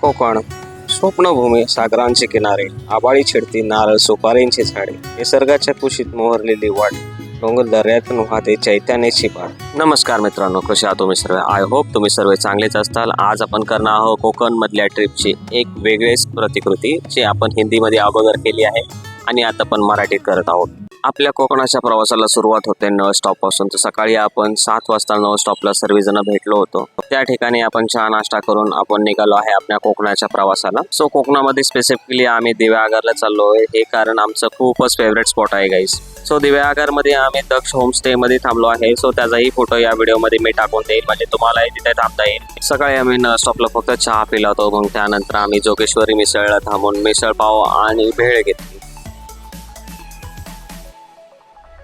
कोकण स्वप्नभूमी सागरांचे किनारे आबाळी छिडती नारळ सुपारींची झाडे निसर्गाच्या कुशीत मोहरलेली वाट. डोंगर दर्यातून वाहते चैत्याने पाठ नमस्कार मित्रांनो कसे आहात तुम्ही सर्व? आय होप तुम्ही सर्व चांगलेच असताल. आज आपण करणार आहोत कोकण मधल्या ट्रिपची एक वेगळीच प्रतिकृती जी आपण हिंदीमध्ये अगोदर केली आहे आणि आता पण मराठीत करत आहोत. आपल्या कोकणाच्या प्रवासाला सुरुवात होते नळ स्टॉपपासून. तर सकाळी आपण सात वाजता नळ स्टॉपला सर्वजण भेटलो होतो. त्या ठिकाणी आपण चहा नाश्ता करून आपण निघालो आहे आपल्या कोकणाच्या प्रवासाला. सो कोकणामध्ये स्पेसिफिकली आम्ही दिव्यागरला आहे. हे कारण आमचं खूपच फेवरेट स्पॉट आहे गाईस सो दिव्यागरमध्ये आम्ही दक्ष होमस्टे मध्ये थांबलो आहे. सो त्याचाही फोटो या व्हिडिओमध्ये मी टाकून देईल म्हणजे तुम्हालाही तिथे थांबता येईल. सकाळी आम्ही नळ स्टॉपला फक्त चहा पिला होतो. मग त्यानंतर आम्ही जोगेश्वरी मिसळला थांबून मिसळ पाव आणि भेळ घेतली.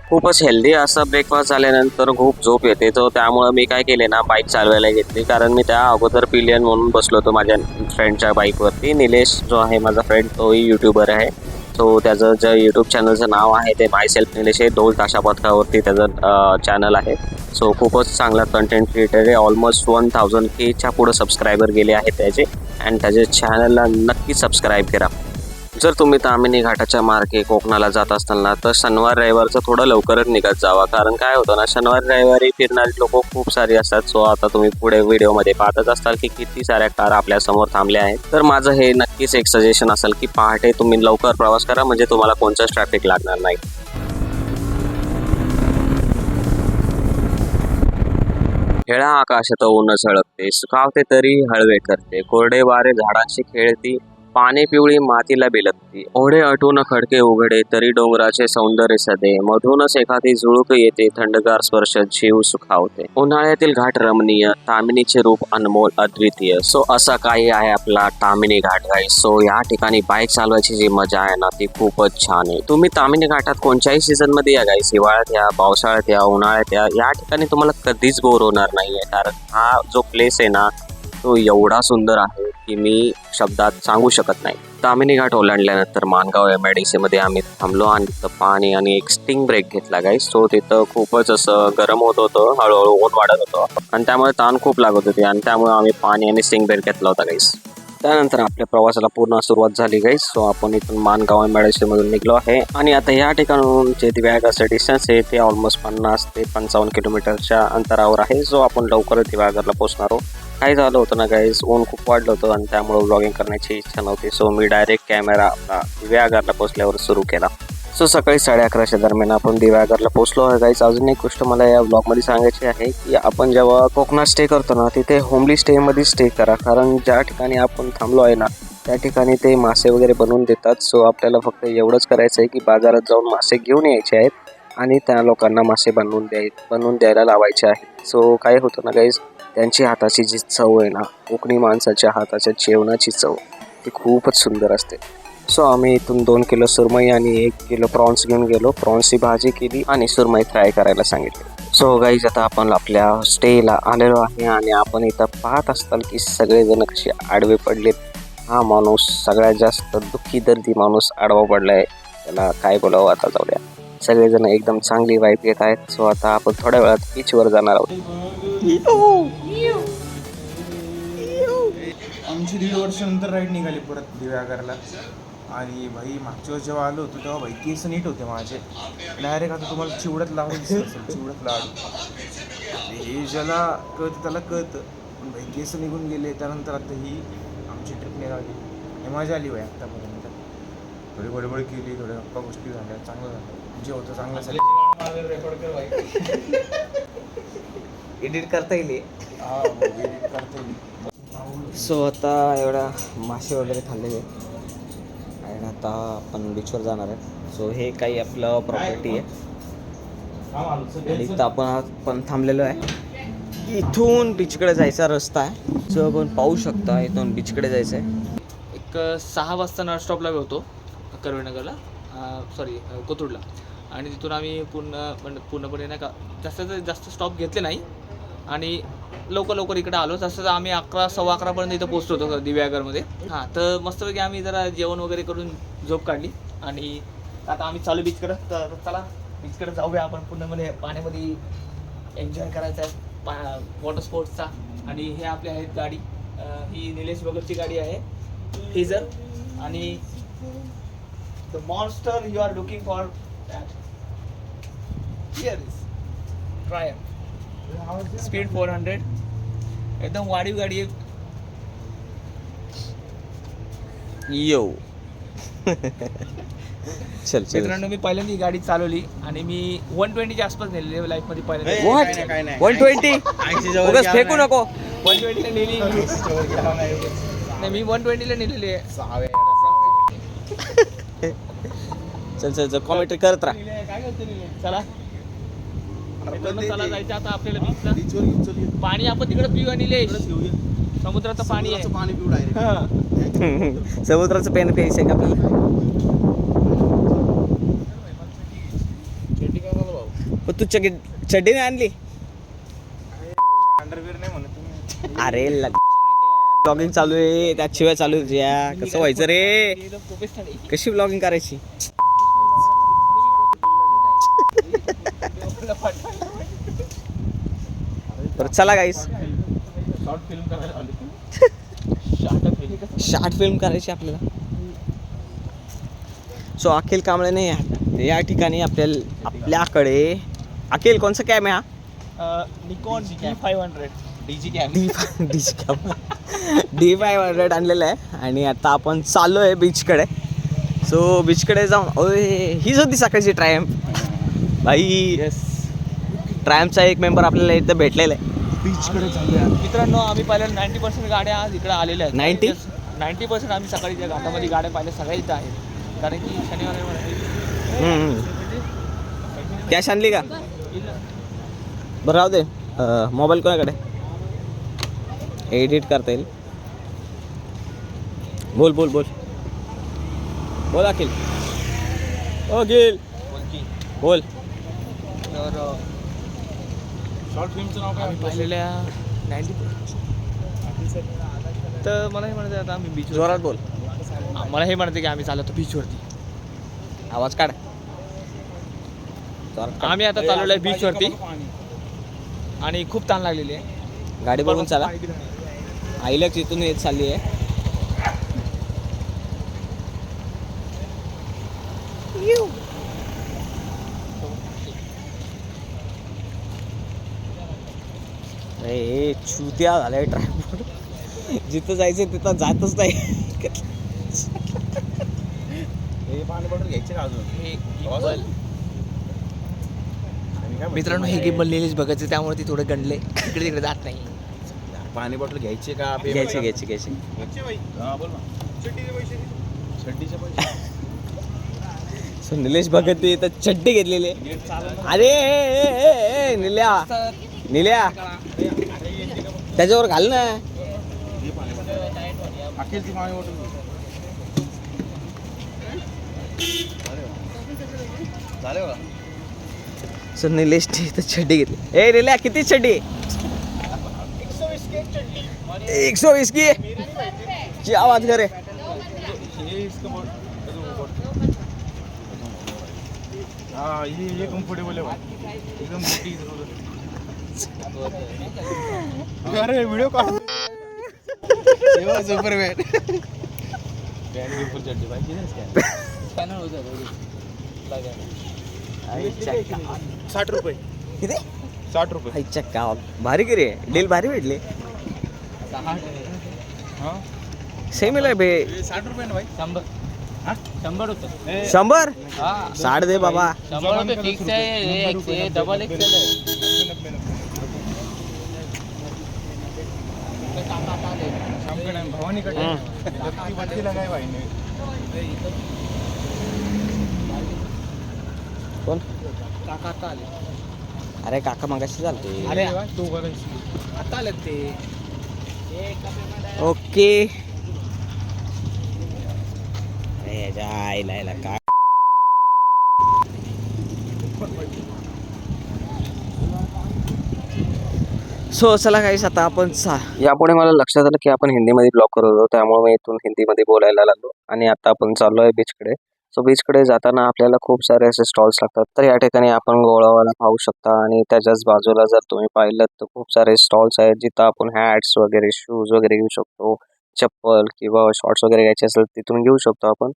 खूपच हेल्दी असा ब्रेकफास्ट झाल्यानंतर खूप झोप येते. तर त्यामुळं मी काय केले ना बाईक चालवायला घेतली. कारण मी त्या अगोदर पिलियन म्हणून बसलो होतो माझ्या फ्रेंडच्या बाईकवरती निलेश जो आहे माझा फ्रेंड तोही युट्यूबर आहे. तो त्याचं जे यूट्यूब चॅनलचं नाव आहे ते माय सेल्फ निलेश हे ढोल ताशा पथकावरती त्याचं चॅनल आहे. सो खूपच चांगला कंटेंट क्रिएटर आहे. ऑलमोस्ट वन थाउजंड केच्या पुढं सबस्क्रायबर गेले आहेत त्याचे. अँड त्याचे चॅनलला नक्की सबस्क्राईब करा. जर तुम्ही तामिनी घाटाच्या मार्गे कोकणाला जात असताना तर शनिवार रविवारचं थोडं लवकरच निघत जावा. कारण काय होतं ना शनिवार रविवारी फिरणारे लोक खूप सारे असतात. सो आता तुम्ही पुढे व्हिडिओमध्ये पाहतच असताल की किती साऱ्या कार आपल्यासमोर थांबल्या आहेत. तर माझं हे नक्कीच एक सजेशन असेल की पहाटे तुम्ही लवकर प्रवास करा म्हणजे तुम्हाला कोणतंच ट्रॅफिक लागणार नाही. हेळा आकाशात ऊन झळकते सुखावते तरी हळवे करते. कोरडे वारे झाडांशी खेळती पाने पिवळी मातीला बिलकती ओढे अटून खडके उघडे तरी डोंगराचे सौंदर्य सदे. मधूनच एखादी झुळूक येते थंडगार स्पर्श जीव सुखावते. उन्हाळ्यातील घाट रमणीय तामिनीचे रूप अनमोल अद्वितीय. सो असा काही आहे आपला तामिनी घाट गाई सो या ठिकाणी बाईक चालवायची जी मजा आहे ना ती खूपच छान आहे. तुम्ही तामिनी घाटात कोणत्याही सीझनमध्ये या गाईस हिवाळ्यात या पावसाळ्यात या उन्हाळ्यात या या ठिकाणी तुम्हाला कधीच बोर होणार नाहीये. कारण हा जो प्लेस आहे ना तो एवढा सुंदर आहे की मी शब्दात सांगू शकत नाही. Tamhini Ghat ओलांडल्यानंतर Mangaon M I D C मध्ये. आम्ही थांबलो आणि तिथं पाणी आणि एक स्टिंग ब्रेक घेतला गाईस सो तिथं खूपच असं गरम होत होतं हळूहळू ऊन वाढत होतं. आणि त्यामुळे ताण खूप लागत होती आणि त्यामुळे आम्ही पाणी आणि स्टिंग ब्रेक घेतला होता गाईस त्यानंतर आपल्या प्रवासाला पूर्ण सुरुवात झाली गाईस सो आपण इथून मानगाव एम आय डी निघलो आहे. आणि आता या ठिकाणून जे दिव्यागरचं डिस्टन्स आहे ते ऑलमोस्ट पन्नास ते पंचावन्न किलोमीटरच्या अंतरावर आहे. जो आपण लवकरच दिव्यागरला पोहोचणार आहोत. काय झालं होतं ना गाईज ऊन खूप वाढलं होतं आणि त्यामुळे ब्लॉगिंग करण्याची इच्छा नव्हती. सो मी डायरेक्ट कॅमेरा आपला दिव्यागरला पोहोचल्यावर सुरू केला. सो सकाळी साडे अकराच्या दरम्यान आपण दिव्यागरला पोहोचलो. आहे गाईज अजून एक गोष्ट मला या ब्लॉगमध्ये सांगायची आहे की आपण जेव्हा कोकणात स्टे करतो ना तिथे होमली स्टेमध्ये स्टे करा. कारण ज्या ठिकाणी आपण थांबलो आहे ना त्या ठिकाणी ते मासे वगैरे बनवून देतात. सो आपल्याला फक्त एवढंच करायचं आहे की बाजारात जाऊन मासे घेऊन यायचे आहेत आणि त्या लोकांना मासे बनवून द्याय बनवून द्यायला लावायचे आहेत. सो काय होतं ना गाईज त्यांची हाताची जी चव आहे ना कोकणी माणसाच्या हाताच्या जेवणाची चव ती खूपच सुंदर असते. सो आम्ही इथून दोन किलो सुरमई आणि एक किलो प्रॉन्स घेऊन गेलो. प्रॉन्सची भाजी केली आणि सुरमई फ्राय करायला सांगितली. सो गाईज आता आपण आपल्या स्टेला आलेलो आहे आणि आपण इथं पाहत असताल की सगळेजण कसे आडवे पडलेत. हा माणूस सगळ्यात जास्त दुःखी दर्दी माणूस आडवा पडलाय. त्याला काय बोलावं आता जाऊया. सगळेजण एकदम चांगली वाईफ घेत आहेत. सो आता आपण थोड्या वेळात बीचवर जाणार आहोत. आमची दीड वर्षानंतर राईड निघाली परत दिव्यागरला आणि भाई मागच्या वेळेस जेव्हा आलो होतो तेव्हा भाई केस नीट होते माझे. डायरेक्ट आता तुम्हाला चिवडत लावून दिसत असेल चिवडत लाडू. हे ज्याला कळतं त्याला कळतं. पण भाई केस निघून गेले त्यानंतर आता ही आमची ट्रिप निघाली. हे मजा आली भाई आत्तापर्यंत. थोडी बडबड केली थोड्या गप्पा गोष्टी झाल्या चांगलं झालं. जे होतं चांगलं झालं एडिट करता येईल हा. edit करता येईल. सो आता एवढा मासे वगैरे खाल्लेले आणि आता आपण बीचवर जाणार आहे. सो हे काही आपलं प्रॉपर्टी आहे. आणि इथं आपण आपण थांबलेलो आहे. इथून बीचकडे जायचा रस्ता आहे. जो आपण पाहू शकता इथून बीचकडे जायचं आहे एक सहा वाजता नळ स्टॉपला होतो. कर्वेनगरला सॉरी कोथरूडला. आणि तिथून आम्ही पूर्ण म्हणजे पूर्णपणे नाही का जास्त जास्त स्टॉप घेतले नाही. आणि लवकर लवकर इकडे आलो. तसं आम्ही अकरा सव्वा अकरापर्यंत इथं पोचलो होतो दिव्यागरमध्ये हां तर मस्तपैकी आम्ही जरा जेवण वगैरे करून झोप काढली. आणि आता आम्ही चालू बीचकडं तर चला बीचकडे जाऊया आपण पूर्णपणे पाण्यामध्ये एन्जॉय करायचा आहे पा वॉटर स्पोर्ट्सचा आणि हे आपले आहेत गाडी. ही निलेश भगतची गाडी आहे. हिजर आणि the monster you are looking for here is Triumph speed four hundred एकदम वाढीव गाडी आहे. यो चल चल. मित्रांनो मी पहिल्यांदा ही गाडी चालवली आणि मी वन ट्वेंटीच्या आसपास नेलेली लाईफमध्ये पहिल्यांदा? वन ट्वेंटी फेकू नको. वन ट्वेंटीला नेली. नाही. मी वन ट्वेंटीला नेलेली आहे. चल चल चल. कॉमेंट्री करत राहा? चला. चला जायचं आता आपल्याला बीचला पाणी आपण तिकडे पिऊया निलेश समुद्राचं पाणी आहे. पाणी पिऊ डायरेक्ट हा. समुद्राचं पेन प्यायचं आहे का आपल्याला? पण तू चग चड्डी नाही आणली? अंडरवेअर नाही म्हणत तुम्ही अरे ब्लॉगिंग चालू आहे त्यात शिवाय चालू आहे तुझ्या कसं व्हायचं रे. कशी ब्लॉगिंग करायची बरं चला गाईस शॉर्ट फिल्म करायची आपल्याला. सो अखिल कांबळेने या या ठिकाणी आपल्याला आपल्याकडे. अखिल कोणचा कॅम आहे हा? Nikon D five hundred digicam D D cam D five hundred आणलेलं आहे. आणि आता आपण चाललो आहे बीचकडे सो बीचकडे जाऊन ओय हीच होती सकाळची ट्रायम्प भाई ट्रायम्पचा एक मेंबर आपल्याला इथं भेटलेला आहे. बीचकडे चालूया मित्रांनो आम्ही पाहिलं नाईन्टी पर्सेंट गाड्या आज इकडे आलेल्या आहेत. 90? नाईन्टी पर्सेंट आम्ही सकाळी त्या घाटामध्ये गाड्या पाहिल्या सगळ्या इथं आहेत. कारण की शनिवार रविवार कॅश आणली का? बरं राहू दे. मोबाईल कोणाकडे? एडिट करता येईल. बोल बोल बोल. बोल अखिल. ओ अखिल. बोल तर अ, शॉर्ट फिल्मचं नाव काय? पाहिलेल्या नाईन्टी तर मला हे म्हणायचं आता आम्ही बीच जोरात बोल. मला हे म्हणायचं की आम्ही चालतो बीचवरती आवाज काढ. आम्ही आता चालवलो आहे बीचवरती आणि खूप ताण लागलेली आहे. गाडी बघून चला. आईलक्स इथून येत चालली आहे. अरे चुत्या झालाय ट्रायपोर्ट जिथं जायचं तिथं जातच नाही. हे पाणी बॉटल घ्यायचे का अजून? हे मित्रांनो हे गिंबल लिहिलेच बघायचं त्यामुळे ती थोडं गणले इकडे तिकडे जात नाही? पाणी बॉटल घ्यायचे का? घ्यायची घ्यायची घ्यायची. हा बोल ना. चड्डीचे पैसे सो निलेश भगत ते इथं चड्डी घेतलेली. अरे निल्या. निल्या. त्याच्यावर घाल ना. झाले निलेश घेतली. ए किती एक सौ वीस की? क्या बात करे ये ये कंफर्टेबल है एकदम अरे वीडियो का सुपरमॅन साठ रुपये. किती? साठ रुपये. आईच्या गावात भारी की रे डील भारी भेटली. हाँ? सेम आहे बे. साठ रुपये ना भाई. शंभर. हाँ? शंभर रुपये शंभर? हा. साठ दे बाबा. शंभर रुपये फिक्स आहे. डबल एक्सेल आहे. भवानी का कोण? काका आता आले. अरे काका मगाशी चालते अरे तू आता आले ते. ओके. अरे जायला याला काय सो चला काहीच आता आपण सा यापुढे मला लक्षात आलं की आपण हिंदीमध्ये ब्लॉग करत होतो त्यामुळे मी इथून हिंदीमध्ये बोलायला लागलो. आणि आता आपण चाललो आहे बीचकडे सो बीचकडे जाताना आपल्याला खूप सारे असे स्टॉल्स लागतात. तर या ठिकाणी आपण गोळावाला पाहू शकता. आणि त्याच्याच बाजूला जर तुम्ही पाहिलं तर खूप सारे स्टॉल्स आहेत. जिथं आपण हॅट्स वगैरे शूज वगैरे घेऊ शकतो. चप्पल किंवा शॉर्ट्स वगैरे घ्यायचे असेल तिथून घेऊ शकतो आपण.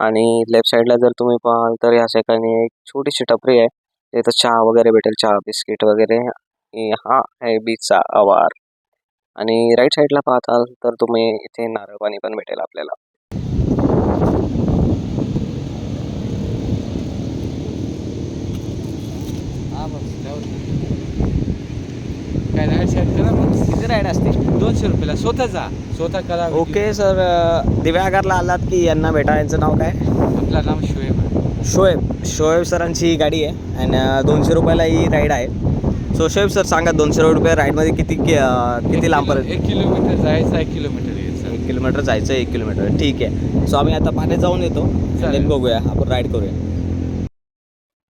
आणि लेफ्ट साईडला जर तुम्ही पाहाल तर या ठिकाणी एक छोटीशी टपरी आहे. तिथं चहा वगैरे भेटेल चहा बिस्किट वगैरे. हा आहे बीचचा आवार. आणि राईट साईडला पाहताल तर तुम्ही इथे नारळ पाणी पण भेटेल आपल्याला. हा काय राईड साईड करा मग किती राईड असते दोनशे रुपयाला. स्वतः जा. स्वतः करा. ओके सर दिव्यागरला आलात की यांना भेटा. यांचं नाव काय? आपलं नाव शोएब आहे. शोएब. शोएब सरांची ही गाडी आहे. आणि दोनशे रुपयाला ही राईड आहे. सो शोएब सर सांगा दोनशे रुपये राईडमध्ये किती कि- अं, किती लांबपर्यंत? एक किलोमीटर जायचं एक किलोमीटर यायचं. एक किलोमीटर जायचं एक किलोमीटर. ठीक आहे. सो आम्ही आता पाण्यात जाऊन येतो. चालेल. देन बघूया. आपण राईड करूया.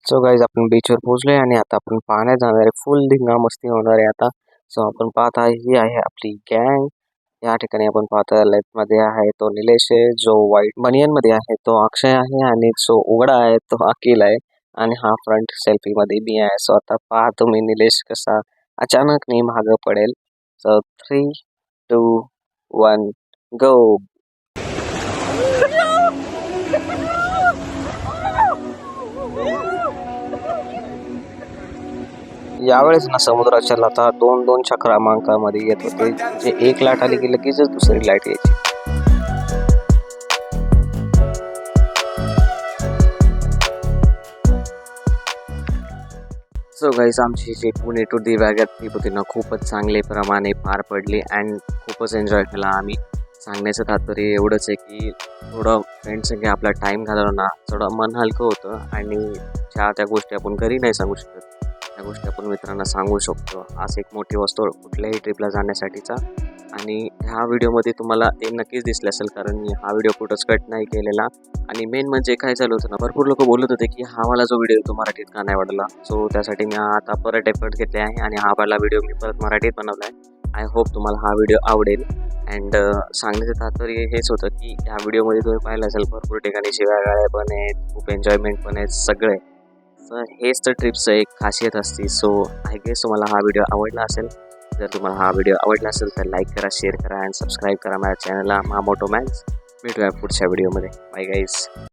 सो गाईज आपण बीचवर पोहोचलोय आणि आता आपण पाण्यात जाणार आहे. फुल धिंगा मस्ती होणार आहे आता. सो आपण पाहत आहे ही आहे आपली गँग या ठिकाणी आपण पाहतो लेफ्टमध्ये आहे तो निलेश आहे जो व्हाईट बनियनमध्ये आहे तो अक्षय आहे आणि जो उघडा आहे तो अखिल आहे. आणि हा फ्रंट सेल्फी मध्ये मी आहे. सो आता पहा तुम्ही निलेश कसा अचानक मी माग पडेल. So three two one go यावेळेस ना समुद्राच्या लाटा दोन दोन क्रमांकामध्ये येत होते. जे एक लाट आली की लगेचच दुसरी लाट यायची. सो गाईस आमची जी पुणे टू दिव्यागत ट्रीप होती ना खूपच चांगले प्रमाणे पार पडली अँड खूपच एन्जॉय केला आम्ही. सांगण्याचं तात्पर्य एवढंच आहे की थोडं फ्रेंडसंगे आपला टाईम घालवला ना थोडं मन हलकं होतं आणि ज्या त्या गोष्टी आपण घरी नाही सांगू शकत त्या गोष्टी आपण मित्रांना सांगू शकतो. असं एक मोठी वस्तू कुठल्याही ट्रिपला जाण्यासाठीचा आणि ह्या व्हिडिओमध्ये तुम्हाला ते नक्कीच दिसलं असेल कारण मी हा व्हिडिओ कुठंच कट नाही केलेला. आणि मेन म्हणजे काय झालं होतं ना भरपूर लोक बोलत होते की हा मला जो व्हिडिओ तो मराठीत का नाही आवडला सो त्यासाठी मी आता परत एफर्ट घेतले आहे आणि हा पहिला व्हिडिओ मी परत मराठीत बनवला आहे. आय होप तुम्हाला हा व्हिडिओ आवडेल. अँड सांगण्याचं तात्पर्य हेच होतं की ह्या व्हिडिओमध्ये तुम्ही पाहिलं असेल भरपूर ठिकाणी शिवागाळ्या पण आहेत खूप एन्जॉयमेंट पण आहेत सगळे. तर हेच तर ट्रिपचं एक खासियत असते. सो आय गेस तुम्हाला हा व्हिडिओ आवडला असेल. जर तुम्हाला हा व्हिडिओ आवडला असेल तर लाईक करा शेअर करा अँड सबस्क्राईब करा माझ्या चॅनलला मा मोटो मॅन्स भेटूया पुढच्या व्हिडिओमध्ये बाय गाईज